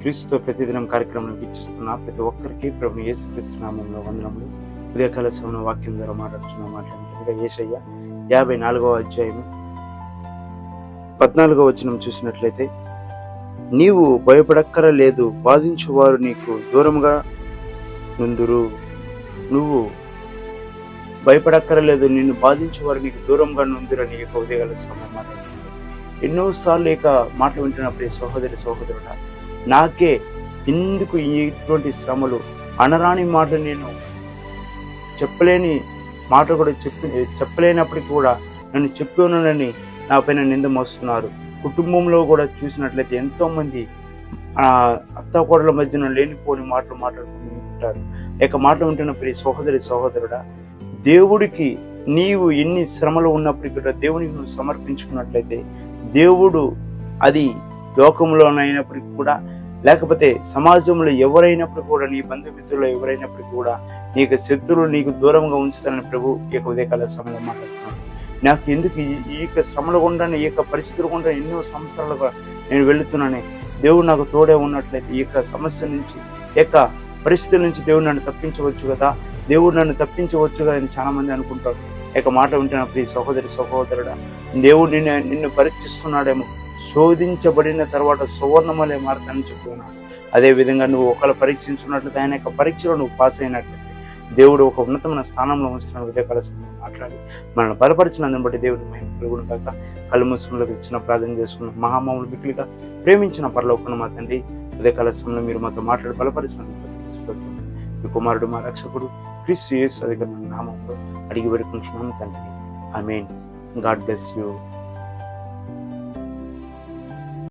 క్రీస్తుతో ప్రతిదినం కార్యక్రమం వీక్షిస్తున్న ప్రతి ఒక్కరికి ప్రభు ఏసుక్రీస్తునామంలో వందనములు. ఉదయకాల సమయంలో వాక్యం ద్వారా మాట్లాడుతున్న మాట్లాడుతుండగా ఏషయ్య యాభై నాలుగవ అధ్యాయం పద్నాలుగో వచనం చూసినట్లయితే నీవు భయపడక్కర లేదు బాధించువారు నీకు దూరంగా నుందురు. నువ్వు భయపడక్కరలేదు నిన్ను బాధించేవారు నీకు దూరంగా నుందిరని ఈ యొక్క ఉదయకాల సమయం మాట్లాడుతుంది ఎన్నోసార్లు ఇక మాటలు వింటున్నప్పుడు ఈ సహోదరి సహోదరుడా నాకే ఎందుకు ఇటువంటి శ్రమలు? అనరాని మాటలు నేను చెప్పలేని మాట కూడా చెప్పి చెప్పలేనప్పటికీ కూడా నన్ను చెప్తున్నానని నా పైన నింద మోస్తున్నారు. కుటుంబంలో కూడా చూసినట్లయితే ఎంతోమంది అత్తకోడల మధ్యన లేనిపోని మాటలు మాట్లాడుకుంటుంటారు. ఇక మాట ఉంటున్న ప్రియ సహోదరి సహోదరుడా దేవుడికి నీవు ఎన్ని శ్రమలు ఉన్నప్పటికీ కూడా దేవునికి నువ్వు సమర్పించుకున్నట్లయితే దేవుడు అది లోకంలోనైనప్పటికీ కూడా లేకపోతే సమాజంలో ఎవరైనప్పుడు కూడా నీ బంధుమిత్రులు ఎవరైనప్పటికీ కూడా నీకు శత్రువులు నీకు దూరంగా ఉంచుతానని ప్రభు ఈ యొక్క ఉదయకాల సమయంలో మాట్లాడుతున్నాను నాకు ఎందుకు ఈ- యొక్క శ్రమలు గుండా ఈ యొక్క పరిస్థితులు గుండా ఎన్నో సంవత్సరాలుగా నేను వెళుతున్నానే దేవుడు నాకు తోడే ఉన్నట్లయితే ఈ యొక్క సమస్య నుంచి ఈ యొక్క పరిస్థితుల నుంచి దేవుడు నన్ను తప్పించవచ్చు కదా దేవుడు నన్ను తప్పించవచ్చు కదా అని చాలామంది అనుకుంటారు. ఈ యొక్క మాట వింటున్నప్పుడు ఈ సహోదరి సహోదరుడా దేవుడు నిన్ను నిన్ను పరీక్షిస్తున్నాడేమో శోధించబడిన తర్వాత సువర్ణమలే మారుతానని చెప్తున్నాడు. అదే విధంగా నువ్వు ఒకళ్ళు పరీక్షించున్నట్లయితే ఆయన యొక్క పరీక్షలో నువ్వు పాస్ అయినట్లయితే దేవుడు ఒక ఉన్నతమైన స్థానంలో ఉంచుతున్న ఉదయకాల సమయంలో మాట్లాడి మనల్ని బలపరిచినందుని బట్టి దేవుడు మేము కలుగును కాక కళ్ళు ఇచ్చిన ప్రార్థన చేసుకున్న మహామాములు మిక్కిలిగా ప్రేమించిన పరలోకను మా తండ్రి ఉదయకాల సమయంలో మీరు మాతో మాట్లాడి బలపరిచినందుకు మీ కుమారుడు మా రక్షకుడు క్రిస్ యేసు అధిక నామంలో అడిగి పెడుకుంటున్నాను తండ్రి. I mean God bless you.